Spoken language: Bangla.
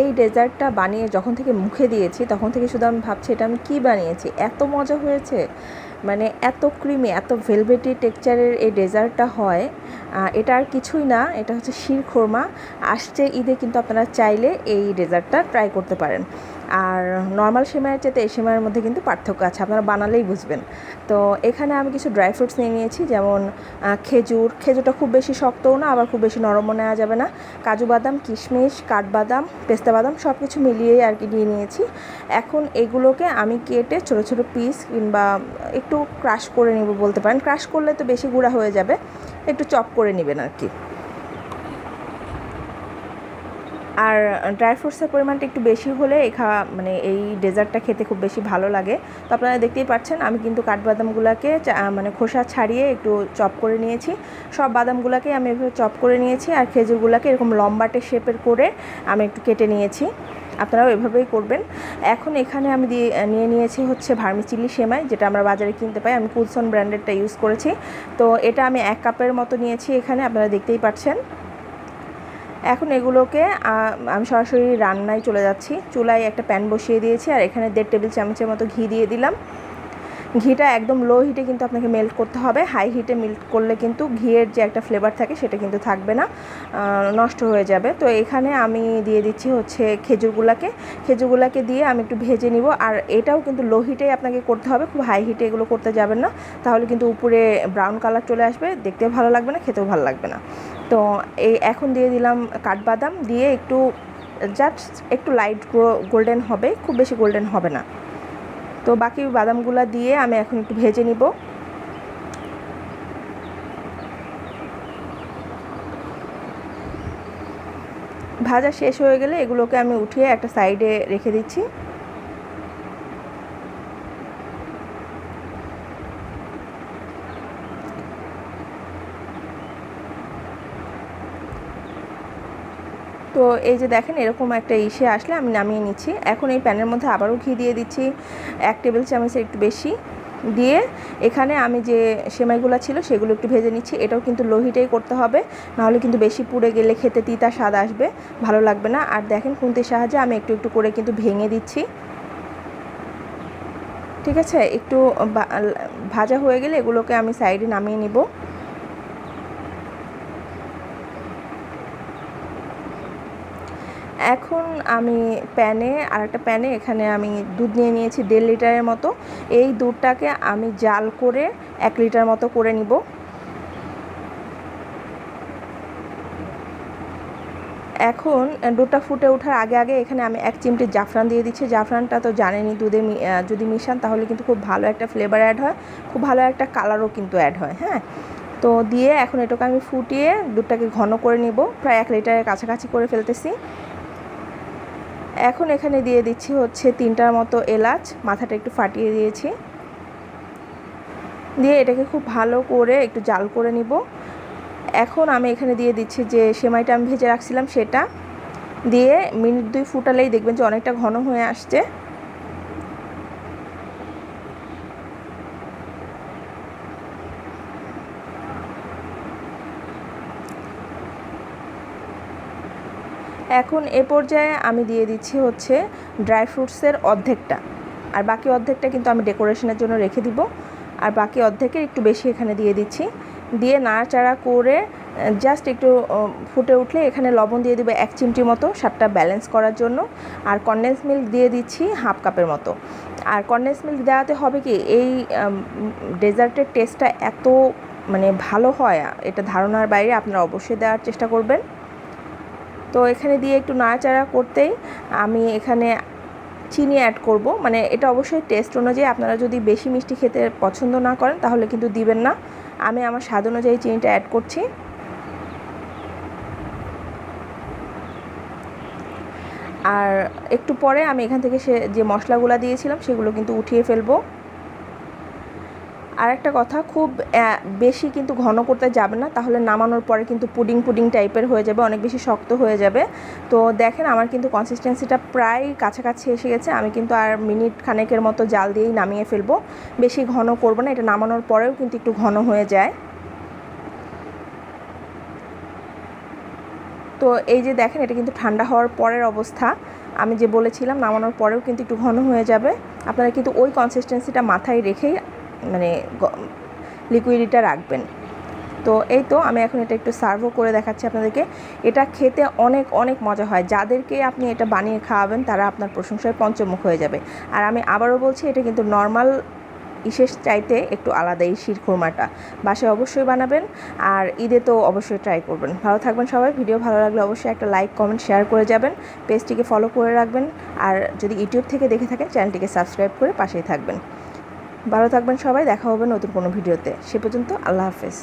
এই ডেজার্টটা বানিয়ে যখন থেকে মুখে দিয়েছি, তখন থেকে শুধু আমি ভাবছি এটা আমি কী বানিয়েছি? এত মজা হয়েছে। মানে এত ক্রিমি, এত ভেলভেটি টেক্সচারের এই ডেজার্টটা হয়। এটা আর কিছুই না, এটা হচ্ছে শির খোরমা আসছে ঈদে কিন্তু আপনারা চাইলে এই ডেজার্টটা ট্রাই করতে পারেন। আর নর্মাল সেমাইয়ের চেয়ে এই সেমাইয়ের মধ্যে কিন্তু পার্থক্য আছে, আপনারা বানালেই বুঝবেন। তো এখানে আমি কিছু ড্রাই ফ্রুটস নিয়ে নিয়েছি, যেমন খেজুর। খেজুরটা খুব বেশি শক্তও না, আবার খুব বেশি নরমও নেওয়া যাবে না। কাজু বাদাম, কিশমিশ, কাঠবাদাম, পেস্তা বাদাম সব কিছু মিলিয়েই আর কি নিয়ে নিয়েছি। এখন এগুলোকে আমি কেটে ছোটো ছোটো পিস কিংবা একটু ক্রাশ করে নিব বলতে পারেন। ক্রাশ করলে তো বেশি গুঁড়া হয়ে যাবে, একটু চপ করে নেবেন আর কি আর ড্রাই ফ্রুটসের পরিমাণটা একটু বেশি হলে এখা মানে এই ডেজার্টটা খেতে খুব বেশি ভালো লাগে। তো আপনারা দেখতেই পাচ্ছেন, আমি কিন্তু কাঠবাদামগুলোকে মানে খোসা ছাড়িয়ে একটু চপ করে নিয়েছি। সব বাদামগুলোকে আমি এভাবে চপ করে নিয়েছি আর খেজুরগুলোকে এরকম লম্বাটে শেপের করে আমি একটু কেটে নিয়েছি। আপনারাও এভাবেই করবেন। এখন এখানে আমি দিয়ে নিয়ে নিয়েছি হচ্ছে ভার্মি চিলি সেমাই, যেটা আমরা বাজারে কিনতে পাই। আমি কুলসন ব্র্যান্ডেডটা ইউজ করেছি। তো এটা আমি এক কাপের মতো নিয়েছি এখানে, আপনারা দেখতেই পাচ্ছেন। এখন এগুলোকে আমি সরাসরি রান্নায় চলে যাচ্ছি। চুলায় একটা প্যান বসিয়ে দিয়েছি আর এখানে দেড় টেবিল চামচের মতো ঘি দিয়ে দিলাম। ঘিটা একদম লো হিটে কিন্তু আপনাকে মেল্ট করতে হবে। হাই হিটে মেল্ট করলে কিন্তু ঘিয়ের যে একটা ফ্লেভার থাকে সেটা কিন্তু থাকবে না নষ্ট হয়ে যাবে। তো এখানে আমি দিয়ে দিচ্ছি হচ্ছে খেজুরগুলাকে। খেজুরগুলাকে দিয়ে আমি একটু ভেজে নিব আর এটাও কিন্তু লো হিটেই আপনাকে করতে হবে। খুব হাই হিটে এগুলো করতে যাবেন না। তাহলে কিন্তু উপরে ব্রাউন কালার চলে আসবে। দেখতেও ভালো লাগবে না, খেতেও ভালো লাগবে না। তো এই এখন দিয়ে দিলাম কাঠবাদাম, দিয়ে একটু জাস্ট একটু লাইট গোল্ডেন হবে, খুব বেশি গোল্ডেন হবে না। তো বাকি বাদামগুলো দিয়ে আমি এখন একটু ভেজে নিব। ভাজা শেষ হয়ে গেলে এগুলোকে আমি উঠিয়ে একটা সাইডে রেখে দিচ্ছি। তো এই যে দেখেন, এরকম একটা ইসে আসলে আমি নামিয়ে নিচ্ছি। এখন এই প্যানের মধ্যে আবারও ঘি দিয়ে দিচ্ছি। এক টেবিল চামচের একটু বেশি দিয়ে এখানে আমি যে সেমাইগুলো ছিল সেগুলো একটু ভেজে নিচ্ছি। এটাও কিন্তু লোহিটাই করতে হবে। নাহলে কিন্তু বেশি পুড়ে গেলে খেতে তিতা স্বাদ আসবে, ভালো লাগবে না। আর দেখেন, খুন্তির সাহায্যে আমি একটু একটু করে কিন্তু ভেঙে দিচ্ছি। ঠিক আছে? একটু ভাজা হয়ে গেলে এগুলোকে আমি সাইডে নামিয়ে নিব। এখন আমি প্যানে আর একটা প্যানে এখানে আমি দুধ নিয়ে নিয়েছি দেড় লিটারের মতো। এই দুধটাকে আমি জাল করে এক লিটার মতো করে নিব। এখন দুধটা ফুটে ওঠার আগে আগে এখানে আমি এক চিমটি জাফরান দিয়ে দিচ্ছি। জাফরানটা তো জানেনই, দুধে যদি মিশান তাহলে কিন্তু খুব ভালো একটা ফ্লেভার অ্যাড হয়। খুব ভালো একটা কালারও কিন্তু অ্যাড হয় হ্যাঁ? তো দিয়ে এখন এটাকে আমি ফুটিয়ে দুধটাকে ঘন করে নিব। প্রায় এক লিটারের কাছাকাছি করে ফেলতেছি। এখন এখানে দিয়ে দিচ্ছি হচ্ছে তিনটার মতো এলাচ, মাথাটা একটু ফাটিয়ে দিয়েছি। দিয়ে এটাকে খুব ভালো করে একটু জাল করে নিব। এখন আমি এখানে দিয়ে দিচ্ছি যে সেমাইটা আমি ভেজে রাখছিলাম সেটা। দিয়ে মিনিট দুই ফুটালেই দেখবেন যে অনেকটা ঘন হয়ে আসছে। এখন এ পর্যায়ে আমি দিয়ে দিচ্ছি হচ্ছে ড্রাই ফ্রুটসের অর্ধেকটা। আর বাকি অর্ধেকটা কিন্তু আমি ডেকোরেশনের জন্য রেখে দিব। আর বাকি অর্ধেকের একটু বেশি এখানে দিয়ে দিচ্ছি। দিয়ে নাড়াচাড়া করে জাস্ট একটু ফুটে উঠলে এখানে লবণ দিয়ে দেবে এক চিমটি মতো স্বাদটা ব্যালেন্স করার জন্য। আর কনডেন্স মিল্ক দিয়ে দিচ্ছি হাফ কাপের মতো। আর কনডেন্স মিল্ক দেওয়াতে হবে কি, এই ডেজার্টের টেস্টটা এত মানে ভালো হয়, এটা ধারণার বাইরে আপনারা অবশ্যই দেওয়ার চেষ্টা করবেন। তো এখানে দিয়ে একটু নাড়াচাড়া করতেই আমি এখানে চিনি অ্যাড করব। মানে এটা অবশ্যই টেস্ট অনুযায়ী আপনারা যদি বেশি মিষ্টি খেতে পছন্দ না করেন, তাহলে কিন্তু দিবেন না। আমি আমার স্বাদ অনুযায়ী চিনিটা অ্যাড করছি। আর একটু পরে আমি এখান থেকে সে যে মশলাগুলো দিয়েছিলাম, সেগুলো কিন্তু উঠিয়ে ফেলব। আর একটা কথা, খুব বেশি কিন্তু ঘন করতে যাবে না, তাহলে নামানোর পরে কিন্তু পুডিং পুডিং টাইপের হয়ে যাবে, অনেক বেশি শক্ত হয়ে যাবে। তো দেখেন আমার কিন্তু কনসিস্টেন্সিটা প্রায় কাছাকাছি এসে গেছে, আমি কিন্তু আর মিনিট খানেকের মতো জাল দিয়েই নামিয়ে ফেলব। বেশি ঘন করব না, এটা নামানোর পরেও কিন্তু একটু ঘন হয়ে যায়। তো এই যে দেখেন, এটা কিন্তু ঠান্ডা হওয়ার পরের অবস্থা। আমি যে বলেছিলাম, নামানোর পরেও কিন্তু একটু ঘন হয়ে যাবে। আপনারা কিন্তু ওই কনসিস্টেন্সিটা মাথায় রেখেই মানে লিকুইডিটা রাখবেন। তো এই তো আমি এখন এটা একটু সার্ভও করে দেখাচ্ছি আপনাদেরকে। এটা খেতে অনেক অনেক মজা হয়। যাদেরকে আপনি এটা বানিয়ে খাওয়াবেন, তারা আপনার প্রশংসায় পঞ্চমুখ হয়ে যাবে। আর আমি আবারও বলছি, এটা কিন্তু নর্মাল ইসের চাইতে একটু আলাদা এই শির খুরমাটা। বাসায় অবশ্যই বানাবেন, আর ঈদে তো অবশ্যই ট্রাই করবেন। ভালো থাকবেন সবাই। ভিডিও ভালো লাগলে অবশ্যই একটা লাইক কমেন্ট শেয়ার করে যাবেন। পেজটিকে ফলো করে রাখবেন। আর যদি ইউটিউব থেকে দেখে থাকেন চ্যানেলটিকে সাবস্ক্রাইব করে পাশেই থাকবেন। ভালো থাকবেন সবাই দেখা হবে নতুন কোনো ভিডিওতে। সে পর্যন্ত আল্লাহ হাফেজ।